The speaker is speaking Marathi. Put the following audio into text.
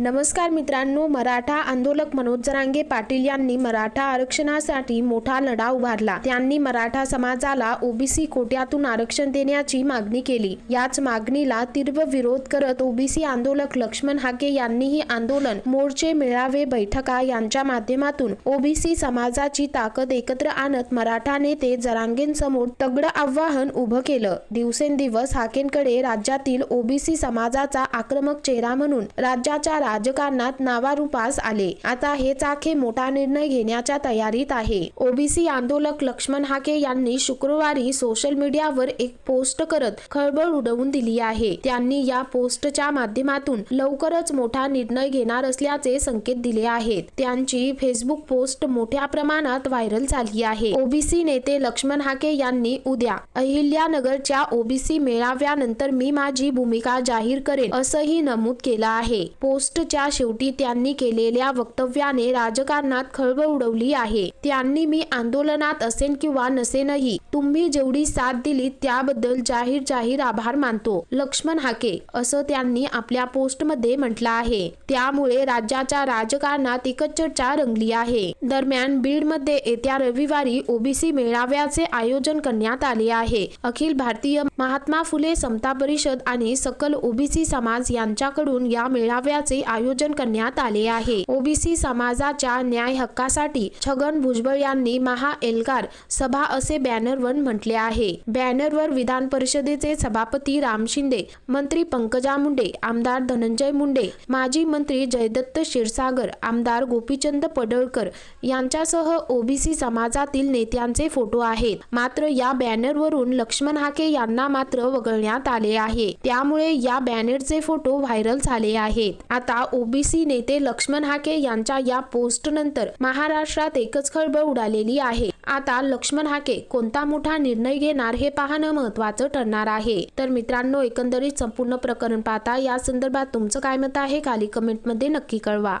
नमस्कार मित्रांनो मराठा आंदोलक मनोज जरांगे पाटील यांनी मराठा आरक्षणासाठी मोठा लढा उभारला. त्यांनी मराठा समाजाला ओबीसी कोट्यातून आरक्षण देण्याची मागणी केली. याच मागणीला तीव्र विरोध करत ओबीसी आंदोलक लक्ष्मण हाके यांनीही आंदोलन मोर्चे मेळावे बैठका यांच्या माध्यमातून ओबीसी समाजाची ताकद एकत्र आणत मराठा नेते जरांगेंसमोर तगडं आव्हान उभं केलं. दिवसेंदिवस हाकेंकडे राज्यातील ओबीसी समाजाचा आक्रमक चेहरा म्हणून राज्याच्या राजकारणात नावारूपास आले. आता हे चाखे मोठा निर्णय घेण्याच्या तयारीत आहे. ओबीसी आंदोलक लक्ष्मण हाके यांनी शुक्रवारी सोशल मीडियावर एक पोस्ट करत खळबळ उडवून दिली आहे. त्यांनी या पोस्टच्या माध्यमातून लवकरच मोठा निर्णय घेणार असल्याचे संकेत दिले आहेत. त्यांची फेसबुक पोस्ट मोठ्या प्रमाणात व्हायरल झाली आहे. ओबीसी नेते लक्ष्मण हाके यांनी उद्या अहिल्यानगरच्या ओबीसी मेळाव्यानंतर मी माझी भूमिका जाहीर करेन असंही नमूद केलं आहे. पोस्ट पोस्टच्या शेवटी त्यांनी केलेल्या वक्तव्याने राजकारणात खळबळ उडवली आहे. त्यांनी मी आंदोलनात असेन किंवा नसेनही तुम्ही जेवढी साथ दिली त्याबद्दल जाहीर जाहीर आभार मानतो. लक्ष्मण हाके असं त्यांनी आपल्या पोस्टमध्ये म्हटलं आहे. त्यामुळे राज्याच्या राजकारणात एकच चर्चा रंगली आहे. दरम्यान बीडमध्ये येत्या रविवारी ओबीसी मेळाव्याचे आयोजन करण्यात आले आहे. अखिल भारतीय महात्मा फुले समता परिषद आणि सकल ओबीसी समाज यांच्याकडून या मेळाव्याचे आयोजन करण्यात आले आहे. ओबीसी समाजाच्या न्याय हक्कासाठी छगन भुजबळ यांनी महा एल्गार सभा असे बॅनरवर म्हटले आहे. बॅनरवर विधान परिषदेचे सभापती राम शिंदे मंत्री पंकजा मुंडे आमदार धनंजय मुंडे माजी मंत्री जयदत्त क्षीरसागर आमदार गोपीचंद पडळकर यांच्यासह ओबीसी समाजातील नेत्यांचे फोटो आहेत. मात्र या बॅनरवरून लक्ष्मण हाके यांना मात्र वगळण्यात आले आहे. त्यामुळे या बॅनरचे फोटो व्हायरल झाले आहेत. आता ओबीसी नेते लक्ष्मण हाके यांच्या या पोस्ट नंतर महाराष्ट्रात एकच खळबळ उडालेली आहे. आता लक्ष्मण हाके कोणता मोठा निर्णय घेणार हे पाहणं महत्वाचं ठरणार आहे. तर मित्रांनो एकंदरीत संपूर्ण प्रकरण पाहता या संदर्भात तुमचं काय मत आहे? खाली कमेंटमध्ये नक्की कळवा.